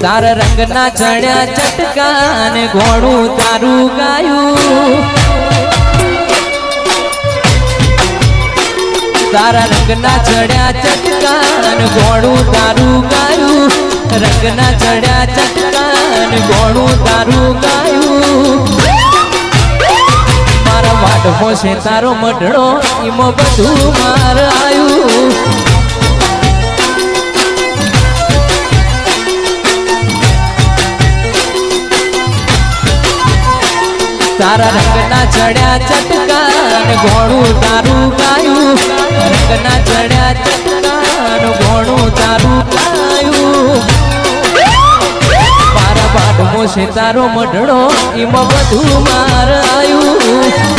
તારા રંગના ચડ્યા ચટકા ને ઘોડું તારું ગાયું. તારા રંગના ચડ્યા ચટકા ને ઘોડું તારું ગાયું. રંગના ચડ્યા ચટકાન ઘોડું તારું ગાયું. મારા વાટમો છે તારો મઢડો એમાં બધું માર આયું. તારા રંગના ચડ્યા ચટકા ને ઘોડું તારું ગાયું. રંગના ચડ્યા ચટકા ને ઘોડું તારું ગાયું. મારા બાટમો છે તારો મઢડો એમાં બધું માર આયું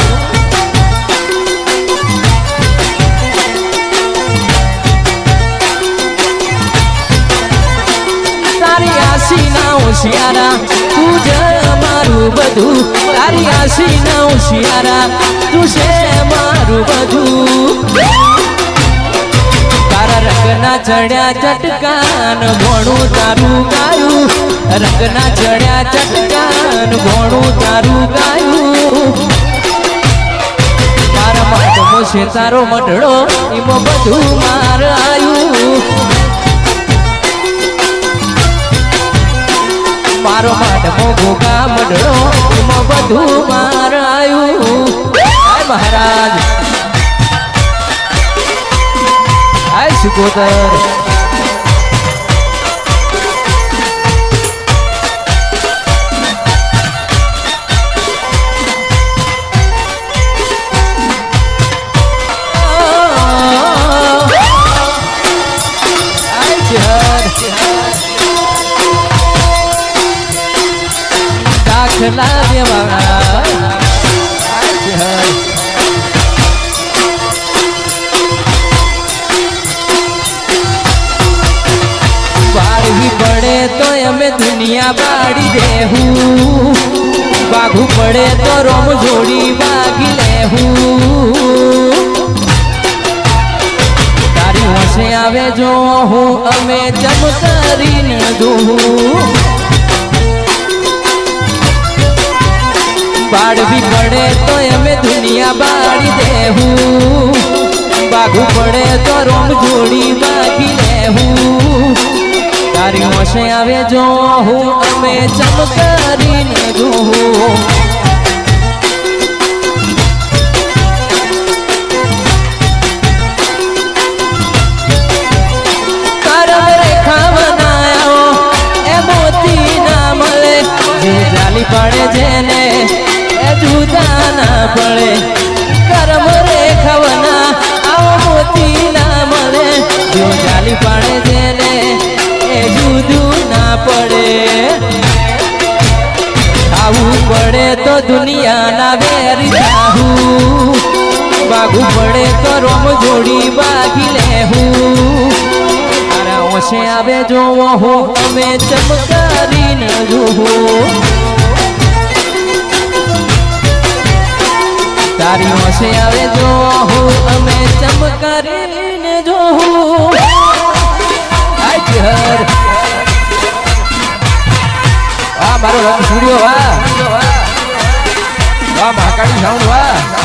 તારી આસી ના હોશિયારા, તું જ મારું બધું. તારી આસી ના હોશિયારા, તું છે મારું બધું. તારા રંગના ચડ્યા ચટકાન ભોણું તારું ગાયું. રંગના ચડ્યા ચટકાન ભોણું તારું ગાયું. મારા માટમો તારો મઢડો એમાં બધું માર આયું. મારો માટમો ભોગા મઢડો એમાં બધું મારાયું. મહારાજ. હાય સુગોદર પડે તો અમે દુનિયા બાળી દેહું. બાઘું પડે તો રોમ જોડી વાગી લેહું. તારી હશે આવે જો હું અમે જમ કરીને દઉં બાળવી પડે તો અમે દુનિયા બાળી દેહું. બાઘું પડે તો રોમ જોડી બાકી લેહું તારી મશે આવે જો હું અમે ચમકારીને જોઉં પડે જેને જુદા ના પડે કરમ રેખવના આવો મોતી ના મળે. જો ચાલી પાડે જેને, એ જુદું ના પડે. આવું પડે તો દુનિયાના વેરી જાહું. બાગું પડે તો રોમ જોડી બાગી લેહું. હું આવે જોવો હો, અમે ન જોવું તારી ઓછે આવે જો હું અમે ચમકારીને જો હું આ મારો રંગ સ્ટુડિયો વાહ. વાહ, મહાકાળી સાઉન્ડ વાહ.